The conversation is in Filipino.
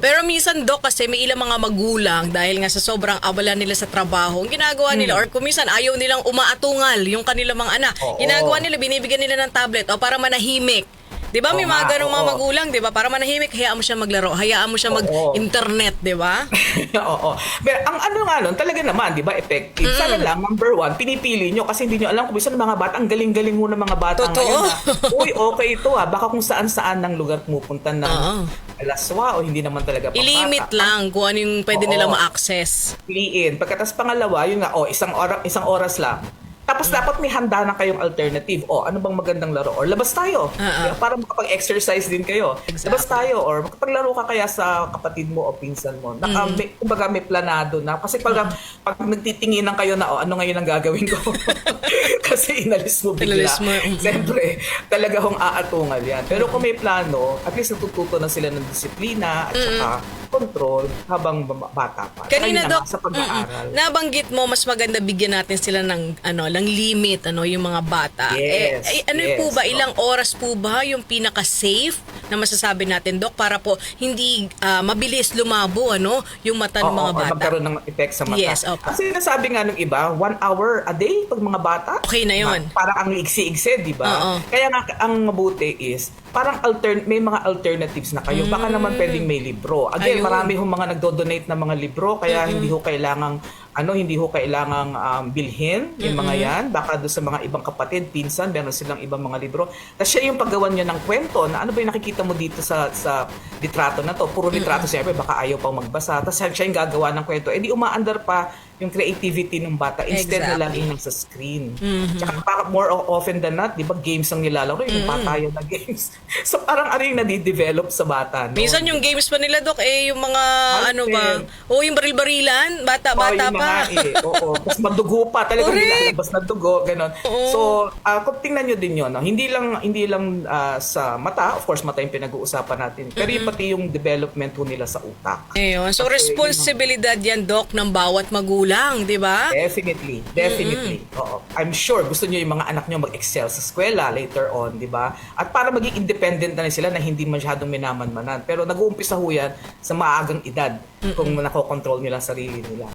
Pero minsan, Dok, kasi may ilang mga magulang dahil nga sa sobrang abala nila sa trabaho, ang ginagawa nila, or kung minsan ayaw nilang umaatungal yung kanilang mga anak, Hmm. Oo. ginagawa nila, binibigyan nila ng tablet o para manahimik. Di ba? May Oo mga nga, ganong mga oo. magulang, di ba? Para manahimik, hayaan mo siya maglaro, hayaan mo siya mag-internet, di ba? Oo. Pero ang ano nga nun, talaga naman, di ba, effective. Sana lang, number one, pinipili nyo kasi hindi nyo alam kung bisa ng mga bata, ang galing-galing mo ng mga bata Totoo. ngayon. Ha? Uy, okay ito ha. Baka kung saan-saan ng lugar pumupunta ng Oo. alaswa o hindi naman talaga pang I-limit lang kung ano yung pwede Oo. nila ma-access. piliin. Pagkatas pangalawa, yun nga, oh, isang, ora, isang oras lang. Tapos dapat may handa na kayong alternative. O, ano bang magandang laro? Or labas tayo. Ah. Para makapag-exercise din kayo. Exactly. Labas tayo. Or makapaglaro ka kaya sa kapatid mo o pinsan mo. Naka, Mm. may, kumbaga may planado na. Kasi pag, pag nagtitinginan kayo na, oh, ano ngayon ang gagawin ko? Kasi inalis mo bigla. Inalis mo, mm. Siyempre, talaga hong aatungal yan. Pero kung may plano, at least natututo na sila ng disiplina at saka control habang ba- bata pa. Kanina, nga, sa pag-aaral. mm-mm. nabanggit mo, mas maganda bigyan natin sila ng, ano, ng limit, ano, yung mga bata. Yes, eh, eh, ano yes, po ba, ilang oras po ba yung pinaka-safe na masasabi natin, Dok, para po hindi ah, mabilis lumabo, ano, yung mata ng Oo, mga bata? magkaroon ng effect sa mata. Yes, opo. Kasi nasabi nga nung iba, one hour a day pag mga bata. Okay na yun. Ma- Parang ang iksi-iksi, di ba? Kaya nga, ang mabuti is, parang altern may mga alternatives na kayo. Baka naman pwedeng may libro. Again, Mm. Ayun. marami hong mga nagdo-donate ng mga libro, kaya hindi ho kailangang ano, hindi ho kailangang um, bilhin yung mga yan. Baka doon sa mga ibang kapatid, pinsan, meron silang ibang mga libro. Tapos siya yung paggawa niya ng kwento na ano ba yung nakikita mo dito sa sa litrato na to. Puro litrato siyempre, baka ayaw pang magbasa. Tapos siya yung gagawa ng kwento. Eh di umaandar pa yung creativity ng bata instead na Exactly. laging nasa screen. Tsaka parang more often than not, di ba games ang nilalaro, yung patayan na games. so parang ano yung nadidevelop sa bata. No? Minsan yung games pa nila, Dok, eh, yung mga, Arte. ano ba, o yung baril-barilan, bata-bata na pa. nga eh. Oo. Tapos madugo pa. Talagang nilalabas na dugo. Ganon. Oo. So, ah, kung tingnan nyo din yun, no? hindi lang, hindi lang ah, sa mata, of course, mata yung pinag-uusapan natin, pero yung pati yung development nila sa utak. Ayun. So, Kasi, responsibilidad yan, Dok, ng bawat magulang, di ba? Definitely, definitely. Oo. I'm sure gusto niyo yung mga anak niyo mag-excel sa eskwela later on, 'di ba? At para maging independent na sila na hindi masyadong minamanmanan. Pero nag-uumpisa ho yan sa maagang edad kung nakokontrol nila sarili nila.